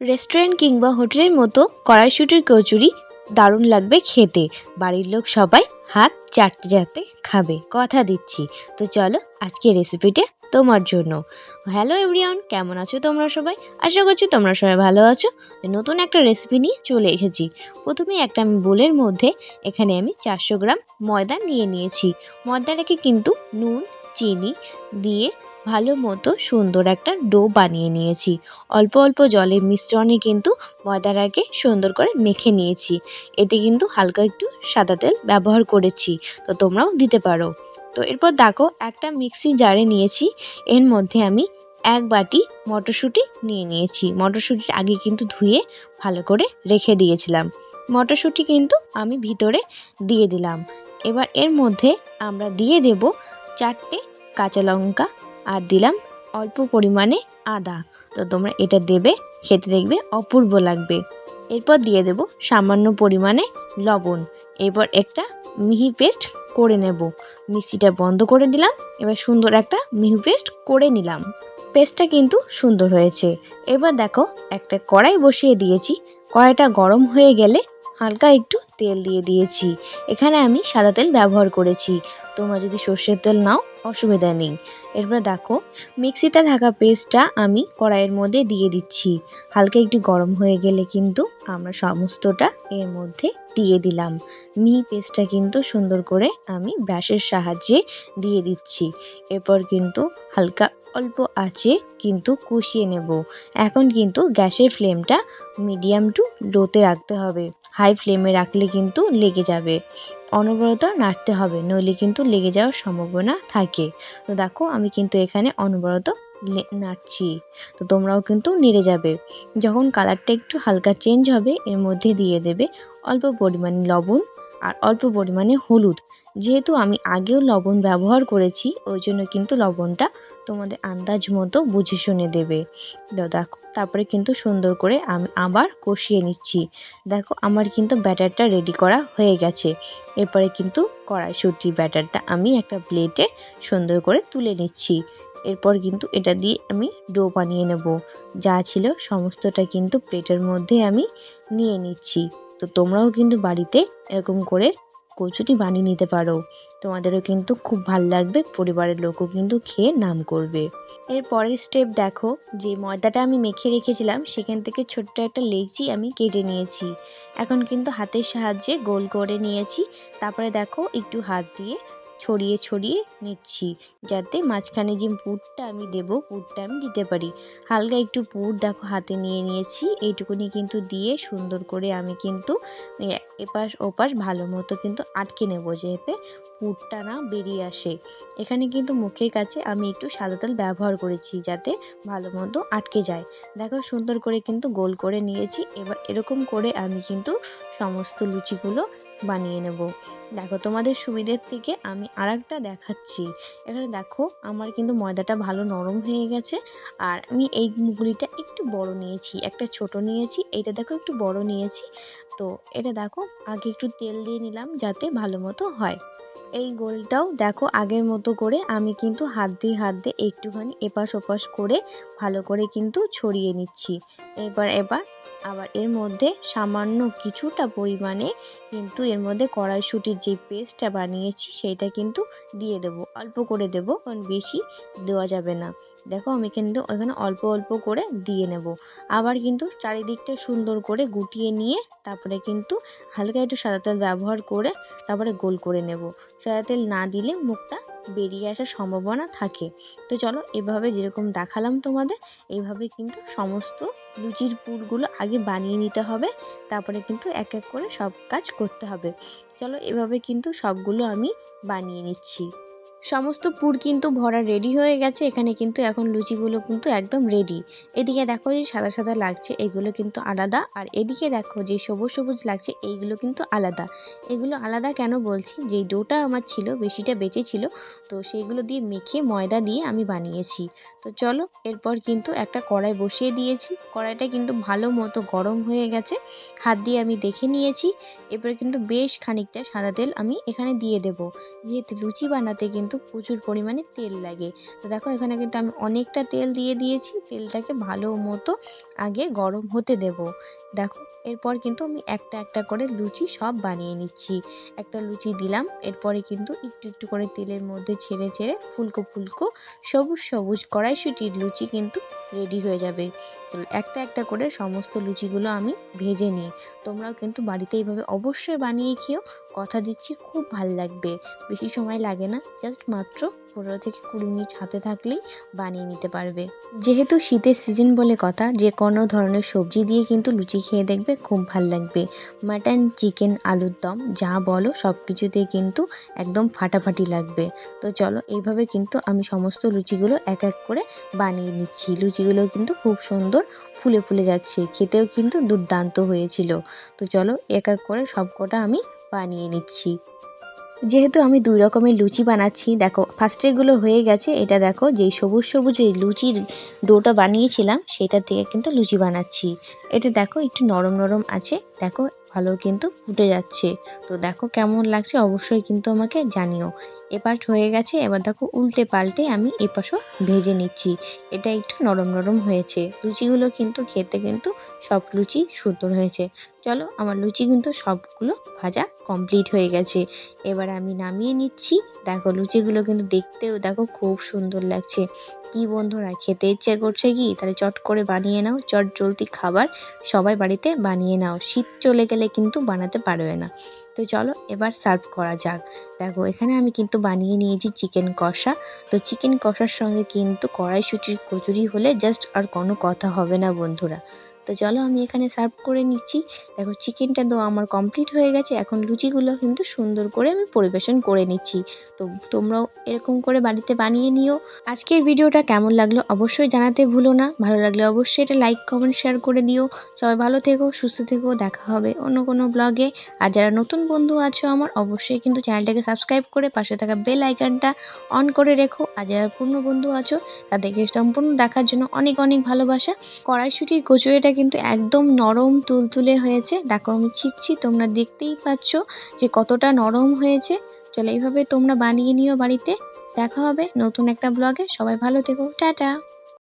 Restaurant কিংবা হোটেলের মতো কড়াইশুটির কচুরি দারুণ লাগবে খেতে। বাড়ির লোক সবাই হাত চাটতে চাটতে খাবে। কথা দিচ্ছি। তো চলো আজকে রেসিপিটা তোমার জন্য। হ্যালো এভরিওয়ান কেমন আছো তোমরা সবাই? আশা করছি তোমরা সবাই ভালো আছো। নতুন একটা রেসিপি নিয়ে চলে এসেছি। প্রথমে একটা বোলের মধ্যে এখানে আমি চারশো গ্রাম ময়দা নিয়ে নিয়েছি। ময়দাটাকে কিন্তু নুন, চিনি দিয়ে ভালো মতো সুন্দর একটা ডো বানিয়ে নিয়েছি। অল্প অল্প জলের মিশ্রণে কিন্তু ময়দাটাকে সুন্দর করে মেখে নিয়েছি। এতে কিন্তু হালকা একটু সাদা তেল ব্যবহার করেছি, তো তোমরাও দিতে পারো। তো এরপর দেখো, একটা মিক্সি জারে নিয়েছি। এর মধ্যে আমি এক বাটি মটরশুঁটি নিয়ে নিয়েছি। মটরশুঁটির আগে কিন্তু ধুয়ে ভালো করে রেখে দিয়েছিলাম। মটরশুঁটি কিন্তু আমি ভিতরে দিয়ে দিলাম। এবার এর মধ্যে আমরা দিয়ে দেব চারটে কাঁচা লঙ্কা আর দিলাম অল্প পরিমাণে আদা। তো তোমরা এটা দেবে, খেতে দেখবে, অপূর্ব লাগবে। এরপর দিয়ে দেব সামান্য পরিমাণে লবণ। এরপর একটা মিহি পেস্ট করে নেব। মিক্সিটা বন্ধ করে দিলাম, এবার সুন্দর একটা মিহি পেস্ট করে নিলাম। পেস্টটা কিন্তু সুন্দর হয়েছে। এবার দেখো, একটা কড়াই বসিয়ে দিয়েছি। কড়াইটা গরম হয়ে গেলে হালকা একটু তেল দিয়ে দিয়েছি। এখানে আমি সাদা তেল ব্যবহার করেছি। তোমরা যদি সর্ষের তেল নাও, অসুবিধা নেই। এরপর দেখো, মিক্সিতে থাকা পেস্টটা আমি কড়াইয়ের মধ্যে দিয়ে দিচ্ছি। হালকা একটু গরম হয়ে গেলে কিন্তু আমরা সমস্তটা এর মধ্যে দিয়ে দিলাম। মিহি পেস্টটা কিন্তু সুন্দর করে আমি ব্রাশের সাহায্যে দিয়ে দিচ্ছি। এরপর কিন্তু হালকা অল্প আঁচে কিন্তু কষিয়ে নেব। এখন কিন্তু গ্যাসের ফ্লেমটা মিডিয়াম টু লোতে রাখতে হবে। হাই ফ্লেমে রাখলে কিন্তু লেগে যাবে। অনবরত নাড়তে হবে, নইলে কিন্তু লেগে যাওয়ার সম্ভাবনা থাকে। তো দেখো, আমি কিন্তু এখানে অনবরত নাড়ছি। তো তোমরাও কিন্তু নেড়ে যাবে। যখন কালারটা একটু হালকা চেঞ্জ হবে, এর মধ্যে দিয়ে দেবে অল্প পরিমাণ লবণ। আর অল্প পরিমাণে হলুদ। যেহেতু আমি আগেও লবণ ব্যবহার করেছি, ওই জন্য কিন্তু লবণটা তোমাদের আন্দাজ মতো বুঝে শুনে দেবে। দেখো, তারপরে কিন্তু সুন্দর করে আমি আবার কষিয়ে নিচ্ছি। দেখো, আমার কিন্তু ব্যাটারটা রেডি করা হয়ে গেছে। এরপরে কিন্তু কড়াইশুটির ব্যাটারটা আমি একটা প্লেটে সুন্দর করে তুলে নিচ্ছি। এরপর কিন্তু এটা দিয়ে আমি ডো বানিয়ে নেব। যা ছিল সমস্তটা কিন্তু প্লেটের মধ্যে আমি নিয়ে নিচ্ছি। তো তোমরাও কিন্তু বাড়িতে এরকম করে কচুটি বানিয়ে নিতে পারো। তোমাদেরও কিন্তু খুব ভালো লাগবে, পরিবারের লোকও কিন্তু খেয়ে নাম করবে। এর পরের স্টেপ দেখো, যে ময়দাটা আমি মেখে রেখেছিলাম, সেখান থেকে ছোট্ট একটা লেচি আমি কেটে নিয়েছি। এখন কিন্তু হাতের সাহায্যে গোল করে নিয়েছি। তারপরে দেখো, একটু হাত দিয়ে ছড়িয়ে ছড়িয়ে নিচ্ছি, যাতে মাঝখানে যে পুরটা আমি দেব, পুরটা আমি দিতে পারি। হালকা একটু পুর দেখো, হাতে নিয়ে নিয়েছি। এইটুকুনি কিন্তু দিয়ে সুন্দর করে আমি কিন্তু এপাশ ওপাশ ভালো মতো কিন্তু আটকে নেব, যাতে পুরটা না বেরিয়ে আসে। এখানে কিন্তু মুখের কাছে আমি একটু সাদা তেল ব্যবহার করেছি, যাতে ভালো মতো আটকে যায়। দেখো, সুন্দর করে কিন্তু গোল করে নিয়েছি। এবার এরকম করে আমি কিন্তু সমস্ত লুচিগুলো বানিয়ে নেব। দেখো, তোমাদের সুবিধের থেকে আমি আর একটা দেখাচ্ছি। এখানে দেখো, আমার কিন্তু ময়দাটা ভালো নরম হয়ে গেছে। আর আমি এই গুলিটা একটু বড় নিয়েছি, একটা ছোট নিয়েছি, এইটা দেখো একটু বড় নিয়েছি। তো এটা দেখো, আগে একটু তেল দিয়ে নিলাম যাতে ভালো মতো হয়। এই গোলটাও দেখো, আগের মতো করে আমি কিন্তু হাত দিয়ে হাত দিয়ে একটুখানি এপাশ ওপাশ করে ভালো করে কিন্তু ছড়িয়ে নিচ্ছি। এবার এবার আবার এর মধ্যে সামান্য কিছুটা পরিমাণে কিন্তু এর মধ্যে কড়াইশুটির যে পেস্টটা বানিয়েছি সেইটা কিন্তু দিয়ে দেবো। অল্প করে দেবো, কারণ বেশি দেওয়া যাবে না। দেখো আমি কিন্তু ওখানে অল্প অল্প করে দিয়ে নেব। আবার কিন্তু চারিদিকটা সুন্দর করে গুটিয়ে নিয়ে তারপরে কিন্তু হালকা একটু সাদা তেল ব্যবহার করে তারপরে গোল করে নেব। সাদা তেল না দিলে মুখটা বেরিয়ে আসার সম্ভাবনা থাকে। তো চলো, এভাবে যেরকম দেখালাম তোমাদের এইভাবে কিন্তু সমস্ত লুচির পুরগুলো আগে বানিয়ে নিতে হবে, তারপরে কিন্তু এক এক করে সব কাজ করতে হবে। চলো, এভাবে কিন্তু সবগুলো আমি বানিয়ে নিচ্ছি। সমস্ত পুর কিন্তু ভরা রেডি হয়ে গেছে, এখানে কিন্তু এখন লুচিগুলো কিন্তু একদম রেডি এদিকে দেখো যে সাদা সাদা লাগছে, এগুলো কিন্তু আলাদা। আর এদিকে দেখো যে সবুজ সবুজ লাগছে, এইগুলো কিন্তু আলাদা। এগুলো আলাদা কেন বলছি? যেই ডোটা আমার ছিল, বেশিটা বেঁচে ছিল, তো সেইগুলো দিয়ে মেখে ময়দা দিয়ে আমি বানিয়েছি। তো চলো, এরপর কিন্তু একটা কড়াই বসিয়ে দিয়েছি। কড়াইটা কিন্তু ভালো মতো গরম হয়ে গেছে, হাত দিয়ে আমি দেখে নিয়েছি। এরপরে কিন্তু বেশ খানিকটা সাদা তেল আমি এখানে দিয়ে দেব। যেহেতু লুচি বানাতে কিন্তু কিন্তু প্রচুর পরিমাণে তেল লাগে। তো দেখো, এখানে কিন্তু আমি অনেকটা তেল দিয়ে দিয়েছি। তেলটাকে ভালো মতো আগে গরম হতে দেব। দেখো এরপর কিন্তু আমি একটা একটা করে লুচি সব বানিয়ে নিচ্ছি। একটা লুচি দিলাম, এরপরে কিন্তু একটু একটু করে তেলের মধ্যে ছেড়ে ছেড়ে ফুলকো ফুলকো সবুজ সবুজ কড়াইশুটির লুচি কিন্তু রেডি হয়ে যাবে। তো একটা একটা করে সমস্ত লুচিগুলো আমি ভেজে নিই। তোমরাও কিন্তু বাড়িতে এইভাবে অবশ্যই বানিয়ে খেয়েও কথা দিচ্ছি, খুব ভালো লাগবে। বেশি সময় লাগে না, জাস্ট মাত্র পনেরো থেকে কুড়ি মিনিট হাতে থাকলেই বানিয়ে নিতে পারবে। যেহেতু শীতের সিজন বলে কথা, যে কোনো ধরনের সবজি দিয়ে কিন্তু লুচি খেয়ে দেখবে খুব ভালো লাগবে। মাটন চিকেন আলুর দম, যা বলো সব কিছুতেই কিন্তু একদম ফাটাফাটি লাগবে। তো চলো, এইভাবে কিন্তু আমি সমস্ত লুচিগুলো এক এক করে বানিয়ে নিচ্ছি। লুচিগুলো কিন্তু খুব সুন্দর ফুলে ফুলে যাচ্ছে, খেতেও কিন্তু দুর্দান্ত হয়েছিল। তো চলো, এক এক করে সব কটা আমি বানিয়ে নিচ্ছি। যেহেতু আমি দুই রকমের লুচি বানাচ্ছি, দেখো ফার্স্টে এগুলো হয়ে গেছে, এটা দেখো, যেই সবুজ সবুজ লুচির ডোটা বানিয়েছিলাম, সেটা থেকে কিন্তু লুচি বানাচ্ছি। এটা দেখো, একটু নরম নরম আছে, দেখো ভালো কিন্তু ফুটে যাচ্ছে। তো দেখো কেমন লাগছে অবশ্যই কিন্তু আমাকে জানিও। এপাশ হয়ে গেছে, এবার দেখো উল্টে পাল্টে আমি এপাশও ভেজে নিচ্ছি। এটা একটু নরম নরম হয়েছে। লুচিগুলো কিন্তু খেতে কিন্তু সব লুচি সুন্দর হয়েছে। চলো আমার লুচি কিন্তু সবগুলো ভাজা কমপ্লিট হয়ে গেছে। এবার আমি নামিয়ে নিচ্ছি। দেখো লুচিগুলো কিন্তু দেখতেও দেখো খুব সুন্দর লাগছে। কি বন্ধুরা, খেতে ইচ্ছে করছে কি? তাহলে চট করে বানিয়ে নাও, চট জলদি খাবার সবাই বাড়িতে বানিয়ে নাও। শীত চলে গেলে কিন্তু বানাতে পারবে না। তো চলো এবার সার্ভ করা যাক। দেখো, এখানে আমি কিন্তু বানিয়ে নিয়েছি চিকেন কষা। তো চিকেন কষার সঙ্গে কিন্তু কড়াইশুটির কচুরি হলে জাস্ট আর কোনো কথা হবে না বন্ধুরা। তো চলো আমি এখানে সার্ভ করে নিচ্ছি। দেখো চিকেনটা তো আমার কমপ্লিট হয়ে গেছে। এখন লুচিগুলো কিন্তু সুন্দর করে আমি পরিবেশন করে নিচ্ছি। তো তোমরাও এরকম করে বাড়িতে বানিয়ে নিও। আজকের ভিডিওটা কেমন লাগল অবশ্যই জানাতে ভুলো না। ভালো লাগলে অবশ্যই এটা লাইক কমেন্ট শেয়ার করে দিও। সবাই ভালো থেকো, সুস্থ থেকো, দেখা হবে অন্য কোনো ব্লগে আর যারা নতুন বন্ধু আছো আমার, অবশ্যই কিন্তু চ্যানেলটাকে সাবস্ক্রাইব করে পাশে থাকা বেল আইকনটা অন করে রেখো। আর যারা পূর্ণ বন্ধু আছো, তাদেরকে সম্পূর্ণ দেখার জন্য অনেক অনেক ভালোবাসা। কড়াইশুটির কচুরিটা কিন্তু একদম নরম তুলতুলে হয়েছে। দেখো আমি ছিটছি, তোমরা দেখতেই পাচ্ছ যে কতটা নরম হয়েছে। চলো এইভাবে তোমরা বানিয়ে নিও বাড়িতে। দেখা হবে নতুন একটা ব্লগে সবাই ভালো থেকো। টাটা!